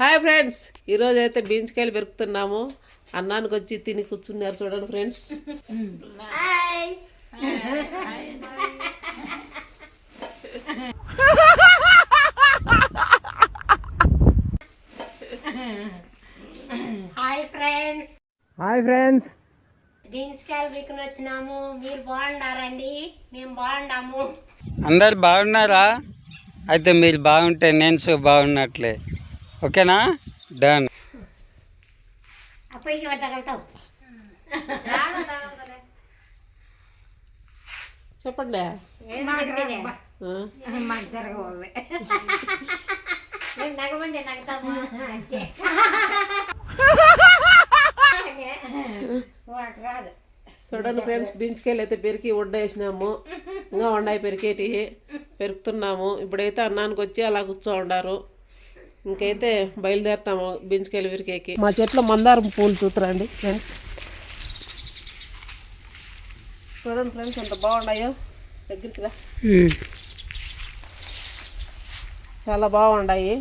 Hi friends ఈరోజు అయితే బీన్స్కాయలు పెరుకుతున్నాము. అన్నానికి వచ్చి తిని కూర్చున్నారు చూడండి friends. Hi friends hi friends beans కాయలు వీకుని వచ్చినాము. మీరు బాగుండారండి. మేము బాగుండాము. అందరు బాగున్నారా? అయితే మీరు బాగుంటే నేను బాగున్నట్లే. ఓకేనా? డన్ చెప్పండి. ఆ, మాకు జరగవాలి నగమండి నగతాము. అంతే. వాడు రాదు. చూడండి ఫ్రెండ్స్ బీన్స్కాయలు అయితే పెరికి వండేసినాము ఇంకా వండాయి పెరికేటి. పెరుకుతున్నాము. ఇప్పుడైతే అన్నానికి వచ్చి అలా కూర్చో ఉండారు ఇంకైతే బయలుదేరుతాము బీన్స్కాయలు పెరికేకి మా చెట్లో మందారం పూలు చూతురండి ఫ్రెండ్స్ చూడండి ఫ్రెండ్స్ ఎంత బాగున్నాయో. దగ్గరికి రా. చాలా బాగున్నాయి.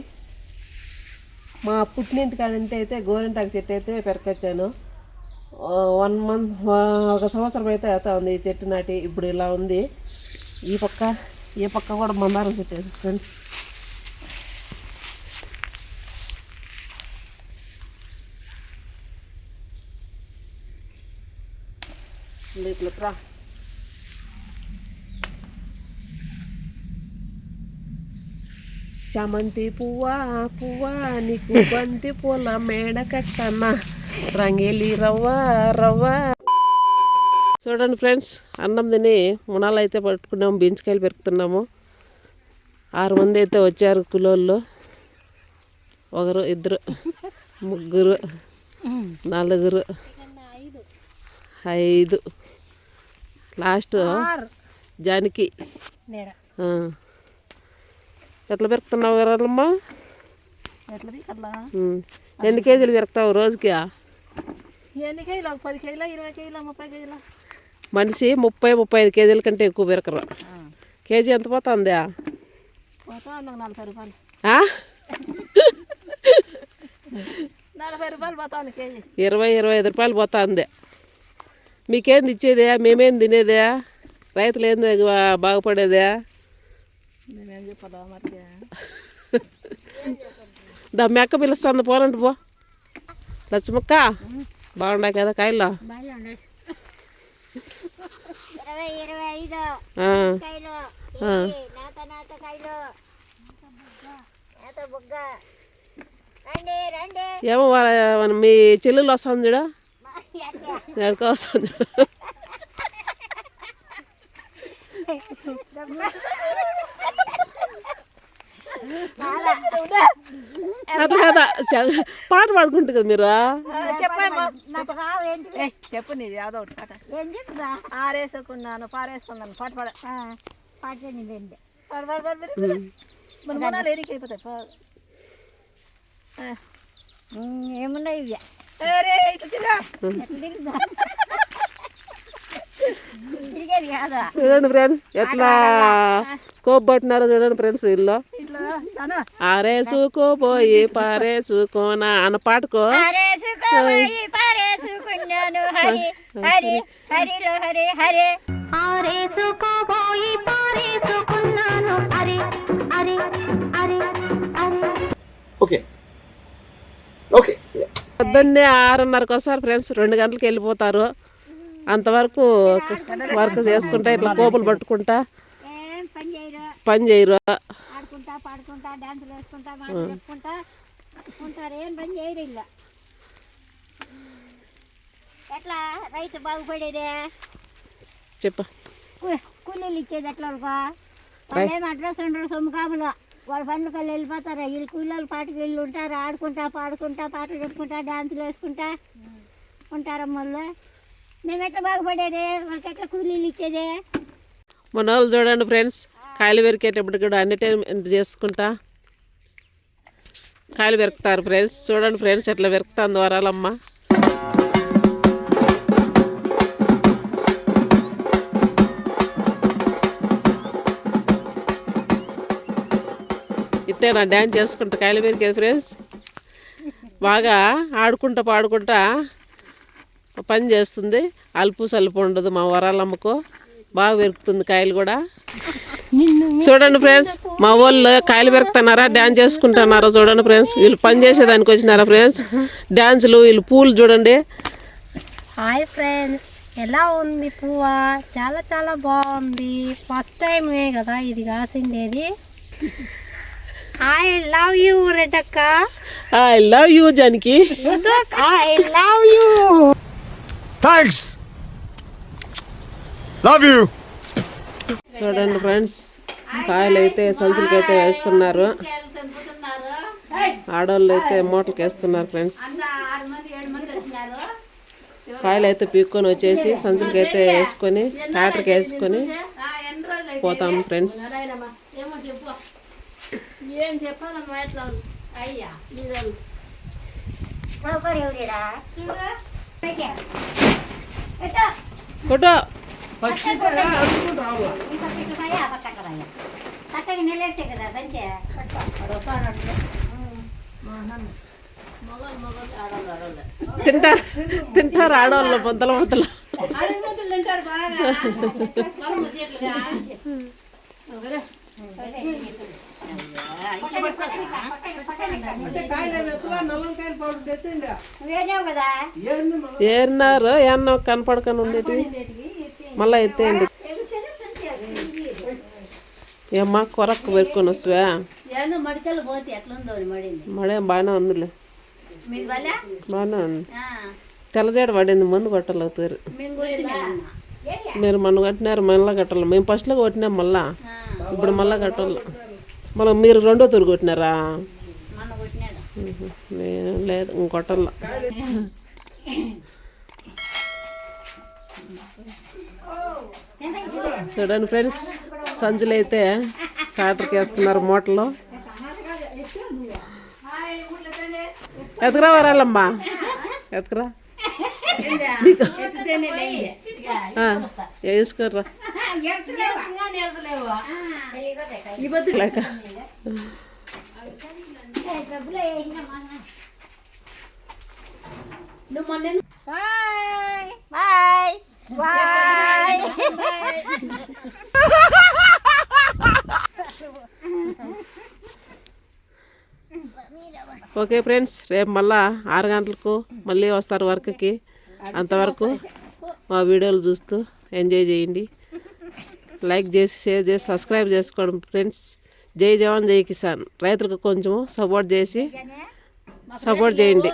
మా పుట్టినింటి కాడంటే అయితే గోరింటాకు చెట్టు అయితే పెరకొచ్చాను వన్ మంత్ ఒక సంవత్సరం అయితే అవుతా ఉంది ఈ చెట్టు నాటి. ఇప్పుడు ఇలా ఉంది. ఈ పక్క ఈ పక్క కూడా మందారం చెట్టు వేసేసుకోండి ఇట్లా రా చామంతి పువ్వా పువ్వా నీకు బంతి పూల మేడ కట్టన్న రంగేలి రవ్వ రవ్వ. చూడండి ఫ్రెండ్స్ అన్నం తిని మునాలు అయితే పట్టుకున్నాము బీన్స్కాయలు పెరుకుతున్నాము ఆరు మంది అయితే వచ్చారు కులోళ్ళు ఒకరు ఇద్దరు ముగ్గురు నలుగురు. ఐదు. లాస్ట్ జానికి. ఎట్లా పెరుకుతున్నావు గారమ్మా తీకల్లా ఎన్ని కేజీలు పెరుకుతావు రోజుకి? ఎన్ని కేజీలు? ఒక పది కేజీలు ఇరవై కేజీలు ముప్పై కేజీలు? మనిషి ముప్పై ముప్పై ఐదు కేజీల కంటే ఎక్కువ పెరకరు. కేజీ ఎంత పోతుందా? ఇరవై ఇరవై ఐదు రూపాయలు పోతుంది. మీకేంది ఇచ్చేదే? మేమేం తినేదే? రైతులు ఏంది బాగుపడేదే? నేనేం చెప్పదా మరి దా మెక్క పిలుస్తుంది పోనండి పో. లచ్చమ్మక్క బాగున్నాయి కదా కాయలు? ఇరవై ఇరవై ఐదు ఆ. కాయలు. ఆ. నాత నాత కాయలు. నాత బుగ్గ. రండి రండి. ఏమో మీ చెల్లెలు వస్తుంది చూడ. ఎక్కడికో వస్తుంది చూడు అట్లా కదా పాట పాడుకుంటు కదా మీరు చెప్పు నీది అదో ఒకటి పాట ఏం ఆరేసుకున్నాను పారేసుకున్నాను పాట పాడ పాటని రండి పాడు పాడు పాడు మన అయిపోతాయి ఏమున్నాయి ఇవి? చూడండి ఫ్రెండ్స్ ఎట్లా కోపట్టినారో చూడండి ఫ్రెండ్స్ వీళ్ళు. ఇట్లా అను ఆరేసుకోపోయి పారేసుకోనా అన్న పాటకో. పారేసుకున్నాను. హరి హరి హరిలో హరి హరే. ఆరేసుకోబోయి పారేసుకున్నాను. హరి హరి హరి హరి. ఓకే ఓకే పొద్దున్నే ఆరున్నరకు వస్తారు ఫ్రెండ్స్ రెండు గంటలకు వెళ్ళిపోతారు. అంతవరకు వర్క్ చేసుకుంటా ఇట్లా కోపులు పట్టుకుంటా. పని చేయరు. ఎట్లా? రైతు బాగుపడేదే? చెప్ప. కూలీలు ఇచ్చేది ఎట్లా వాళ్ళకు అడ్రస్ ఉండరు సొమ్ము కాపులు వాళ్ళ పనులకి వాళ్ళు వెళ్ళిపోతారు. వీళ్ళు కూలీలు పాటకి వెళ్ళి ఉంటారు. ఆడుకుంటా పాడుకుంటా పాటలు చెప్పుకుంటా డాన్సులు వేసుకుంటా ఉంటారమ్మ వాళ్ళు మేము ఎట్లా బాగుపడేది? వాళ్ళకి ఎట్లా కూలీలు ఇచ్చేది? మన వాళ్ళు చూడండి ఫ్రెండ్స్ కాయలు పెరికేటప్పుడు కూడా ఎంటర్టైన్మెంట్ చేసుకుంటా? కాయలు పెరుకుతారు ఫ్రెండ్స్. చూడండి ఫ్రెండ్స్ ఎట్లా పెరుకుతాను ద్వారాలమ్మ ఇట్టే నా డ్యాన్స్ చేసుకుంటా కాయలు కదా ఫ్రెండ్స్. బాగా ఆడుకుంటా పాడుకుంటా పని చేస్తుంది. అలుపు సలుపు ఉండదు మా వరాలమ్మకు. బాగా పెరుకుతుంది కాయలు కూడా. చూడండి ఫ్రెండ్స్ మా వాళ్ళు కాయలు పెరుకుతున్నారా డ్యాన్స్ చేసుకుంటున్నారా చూడండి ఫ్రెండ్స్. వీళ్ళు పని చేసేదానికి వచ్చినారా ఫ్రెండ్స్. డ్యాన్సులు వీళ్ళు పూలు చూడండి. హాయ్ ఫ్రెండ్స్ ఎలా ఉంది పువ్వ? చాలా చాలా బాగుంది. ఫస్ట్ టైమే కదా ఇది కాసిండేది. ఐ లవ్ యూ రెడ్డక్క I love you Janaki I love you Thanks. Love you. చూడండి ఫ్రెండ్స్ కాయలు అయితే సంచులకి అయితే వేస్తున్నారు. ఆడవాళ్ళు అయితే మూటలకి వేస్తున్నారు ఫ్రెండ్స్. కాయలు అయితే పీక్కొని వచ్చేసి సంచులకి అయితే వేసుకొని ట్రాక్టర్కి వేసుకొని పోతాం ఫ్రెండ్స్. ఏం చెప్పాలమ్మా ఎట్లా అయ్యా. ఎవరిడా ఫోటో చక్కగా నిలేసే కదా దంచే తింటారు తింటారు ఆడవాళ్ళు ముద్దల ముద్దలు నువ్వేనావు కదా ఏరినారు ఏమన్నా కనపడకని ఉండేది మళ్ళీ ఎత్తేయండి. ఏమ్మా కొరకు పెరుకొని వస్తువా మడే బాగానే ఉందిలే. మీది బాగానే ఉంది. తెల్లజాడ పడింది మందు కొట్టలేదు మీరు మన కట్టినారు మళ్ళీ కట్టాలి. మేము ఫస్ట్లో కొట్టినాం మళ్ళా. ఇప్పుడు మళ్ళీ కట్టాలి మళ్ళీ మీరు రెండో తూరు కొట్టినారా. నేను లేదు ఇంకొట్టాల చూడండి ఫ్రెండ్స్ సంచులు అయితే ట్రాక్టర్కి వేస్తున్నారు మూటలో ఎత్తుకురా. వరాలమ్మా ఎత్తుకురా వేసుకోర్రా? Bye. Bye. Bye. Okay friends రేపు మళ్ళా ఆరు గంటలకు మళ్ళీ వస్తారు వర్క్కి. అంతవరకు మా వీడియోలు చూస్తూ ఎంజాయ్ చేయండి. లైక్ చేసి షేర్ చేసి సబ్స్క్రైబ్ చేసుకోండి ఫ్రెండ్స్. జై జవాన్ జై కిసాన్. రైతులకు కొంచెం సపోర్ట్ చేసి సపోర్ట్ చేయండి.